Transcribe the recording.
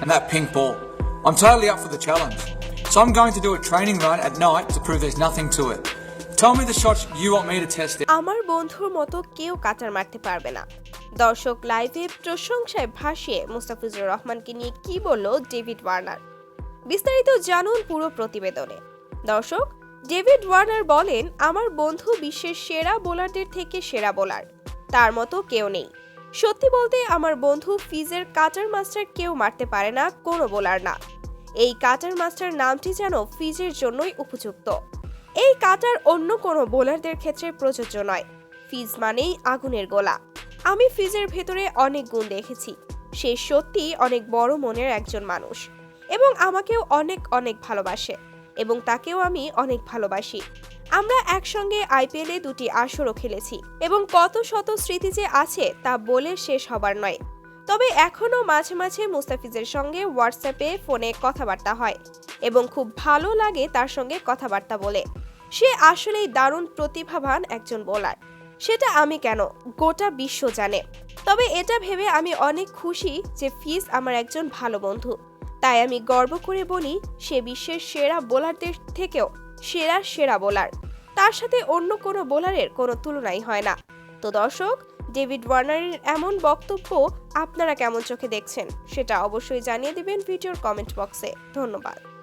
and that pink ball. I'm totally up for the challenge. So I'm going to do a training run at night to prove there's nothing to it. Tell me the shots you want me to test it. আমার বন্ধুর মতো কেউ কাটার মারতে পারবে না দর্শক লাইভে প্রশংসায় ভাসিয়ে মুস্তাফিজুর রহমানকে নিয়ে কি বলল ডেভিড ওয়ার্নার বিস্তারিত জানুন পুরো প্রতিবেদনে দর্শক ডেভিড ওয়ার্নার বলেন আমার বন্ধু বিশ্বের সেরা বোলারদের থেকে সেরা বোলার তার মতো কেউ নেই সত্যি বলতে আমার বন্ধু ফিজের কাটার মাস্টার কেউ মারতে পারে না, কোনো বোলার না। এই কাটার মাস্টার নামটি যেন ফিজের জন্যই উপযুক্ত। এই কাটার অন্য কোনো বোলারদের ক্ষেত্রে প্রযোজ্য নয়। ফিজ মানেই আগুনের গোলা। আমি ফিজের ভেতরে অনেক গুণ দেখেছি। সে সত্যি অনেক বড় মনের একজন মানুষ এবং আমাকেও অনেক অনেক ভালোবাসে এবং তাকেও আমি অনেক ভালোবাসি। আমরা একসঙ্গে আইপিএলে দুটি আসরও খেলেছি এবং কত শত স্মৃতি যে আছে তা বলে শেষ হবার নয়। তবে এখনও মাঝে মাঝে মুস্তাফিজের সঙ্গে হোয়াটসঅ্যাপে ফোনে কথাবার্তা হয় এবং খুব ভালো লাগে তার সঙ্গে কথাবার্তা বলে। সে আসলেই দারুণ প্রতিভাবান একজন বোলার সেটা আমি কেন? গোটা বিশ্ব জানে। তবে এটা ভেবে আমি অনেক খুশি যে ফিজ আমার একজন ভালো বন্ধু। তাই আমি গর্ব করে বলি সে বিশ্বের সেরা বোলারদের থেকেও। সেরা সেরা বোলার। তার সাথে অন্য কোনো বোলারের কোনো তুলনাই হয় না। তো দর্শক, ডেভিড ওয়ার্নারের এমন বক্তব্য আপনারা কেমন চোখে দেখছেন সেটা অবশ্যই জানিয়ে দেবেন ভিডিওর কমেন্ট বক্সে। ধন্যবাদ।